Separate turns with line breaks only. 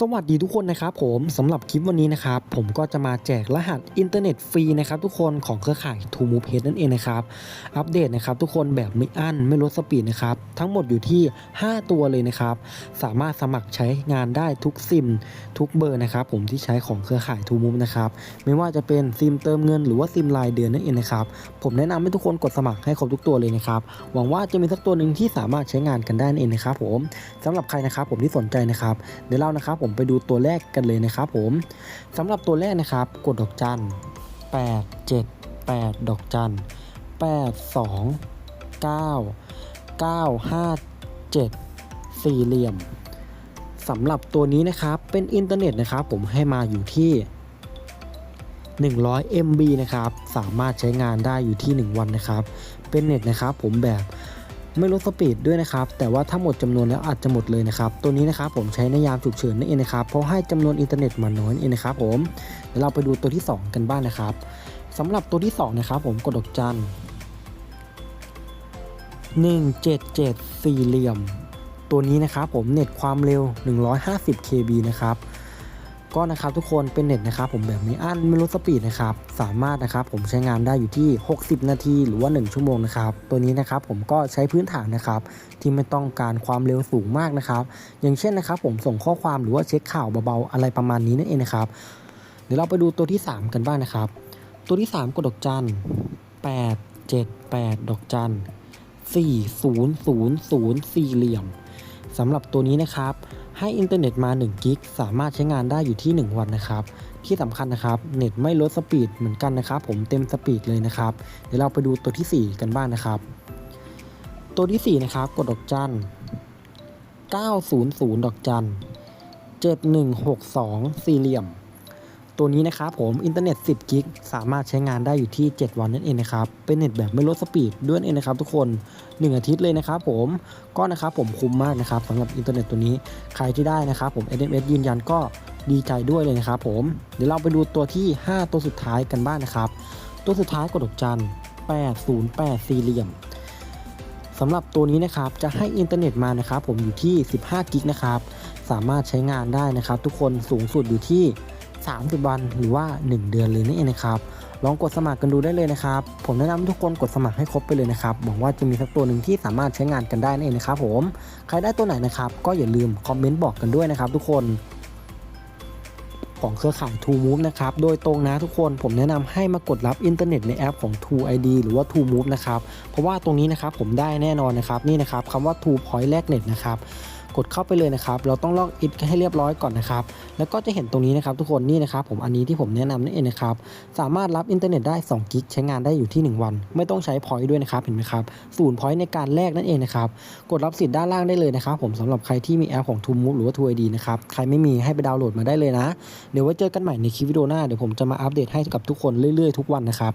สวัสดีทุกคนนะครับผมสำหรับคลิปวันนี้นะครับผมก็จะมาแจกรหัสอินเทอร์เน็ตฟรีนะครับทุกคนของเครือข่าย t o m o v e นั่นเองนะครับอัปเดตนะครับทุกคนแบบไม่อั้นไม่ลดสปีดนะครับทั้งหมดอยู่ที่ 5 ตัวเลยนะครับสามารถสมัครใช้งานได้ทุกซิม ทุกเบอร์นะครับผมที่ใช้ของเครือข่าย t o m o v e นะครับไม่ว่าจะเป็นซิมเติมเงินหรือว่าซิมรายเดือนนั่นเองนะครับผมแนะนำให้ทุกคนกดสมัครให้ครบทุกตัวเลยนะครับหวังว่าจะมีสักตัวหนึ่งที่สามารถใช้งานกันได้นั่นเองนะครับผมสำหรับใครนะครับผมที่สนใจนะครับเดี๋ยวเรานะครับผมไปดูตัวแรกกันเลยนะครับผมสำหรับตัวแรกนะครับกดดอกจัน8 7 8 ดอกจัน8 2 9 9 5 7 สี่เหลี่ยมสำหรับตัวนี้นะครับเป็นอินเทอร์เน็ตนะครับผมให้มาอยู่ที่100 MB นะครับ สามารถใช้งานได้อยู่ที่ 1 วันนะครับ เป็นเน็ตนะครับผมแบบ ไม่ลดสปีดด้วยนะครับ แต่ว่าถ้าหมดจำนวนแล้วอาจจะหมดเลยนะครับ ตัวนี้นะครับผมใช้ในยามฉุกเฉินนั่นเองนะครับ เพราะให้จำนวนอินเทอร์เน็ตมาน้อยนั่นเองนะครับผมเดี๋ยวเราไปดูตัวที่ 2 กันบ้างนะครับสำหรับตัวที่ 2 นะครับ ผมกดดอกจัน177สี่เหลี่ยม ตัวนี้นะครับผมเน็ตความเร็ว 150 KB นะครับ ก็นะครับทุกคนเป็นเน็ตนะครับผมแบบไม่อั้นไม่ลดสปีดนะครับสามารถนะครับผมใช้งานได้อยู่ที่ 60 นาทีหรือว่า 1 ชั่วโมงนะครับตัวนี้นะครับผมก็ใช้พื้นฐานนะครับที่ไม่ต้องการความเร็วสูงมากนะครับ อย่างเช่นนะครับผมส่งข้อความหรือว่าเช็คข่าวเบาๆอะไรประมาณนี้นั่นเองนะครับเดี๋ยวเราไปดูตัวที่ 3 กันบ้างนะครับ ตัวที่ 3กดดอกจัน8 7 8 ดอกจัน4 0 0 0สี่เหลี่ยมสำหรับตัวนี้นะครับ ให้อินเทอร์เน็ตมา1กิกสามารถใช้งานได้อยู่ที่ 1 วันนะครับ ที่สำคัญนะครับเน็ตไม่ลดสปีดเหมือนกันนะครับ ผมเต็มสปีดเลยนะครับ เดี๋ยวเราไปดูตัวทีสี่4 กันบ้างนะครับ ตัวที่ 4 นะครับ กดดอกจัน 900 ดอกจัน 7162 สี่เหลี่ยม ตัวนี้นะครับผมอินเทอร์เน็ต 10 กิก สามารถใช้งานได้อยู่ที่ 7 วันนั่นเองนะครับ เป็นเน็ตแบบไม่ลดสปีดด้วยนั่นเองนะครับทุกคน 1 อาทิตย์เลยนะครับผมก็นะครับผมคุ้มมากนะครับสำหรับอินเทอร์เน็ตตัวนี้ ใครที่ได้นะครับผม SMS ยืนยันก็ดีใจด้วยเลยนะครับผม เดี๋ยวเราไปดูตัวที่ 5 ตัวสุดท้ายกันบ้างนะครับ ตัวสุดท้ายกดดอกจัน808สี่เหลี่ยมสำหรับตัวนี้นะครับจะให้อินเทอร์เน็ตมานะครับผมอยู่ที่ 15 กิกนะครับสามารถใช้งานได้นะครับทุกคนสูงสุดอยู่ที่ 30 วัน หรือว่า 1 เดือนเลยนั่นเองนะครับ ลองกดสมัครกันดูได้เลยนะครับ ผมแนะนำให้ทุกคนกดสมัครให้ครบไปเลยนะครับหวังว่าจะมีสักตัวหนึ่งที่สามารถใช้งานกันได้นั่นเองนะครับผม ใครได้ตัวไหนนะครับ ก็อย่าลืมคอมเมนต์บอกกันด้วยนะครับ ทุกคนของเครือข่าย True Move นะครับ โดยตรงนะทุกคนผมแนะนำให้มากดรับอินเทอร์เน็ตในแอปของ True ID หรือว่า True Move นะครับ เพราะว่าตรงนี้นะครับผมได้แน่นอนนะครับ นี่นะครับคำว่า True Point แลกเน็ตนะครับ กดเข้าไปเลยนะครับ เราต้องล็อกอินให้เรียบร้อยก่อนนะครับ แล้วก็จะเห็นตรงนี้นะครับทุกคนนี่นะครับผมอันนี้ที่ผมแนะนำนั่นเองนะครับ สามารถรับอินเทอร์เน็ตได้2กิกใช้งานได้อยู่ที่ 1 วัน ไม่ต้องใช้พอยต์ด้วยนะครับเห็นไหมครับศูนย์พอยต์ในการแลกนั่นเองนะครับ กดรับสิทธิ์ด้านล่างได้เลยนะครับผมสำหรับใครที่มีแอปของ t o m o v e หรือว่า True ID นะครับ ใครไม่มีให้ไปดาวน์โหลดมาได้เลยนะ เดี๋ยวไว้เจอกันใหม่ในคลิปวิดีโอหน้า เดี๋ยวผมจะมาอัปเดตให้กับทุกคนเรื่อยๆทุกวันนะครับ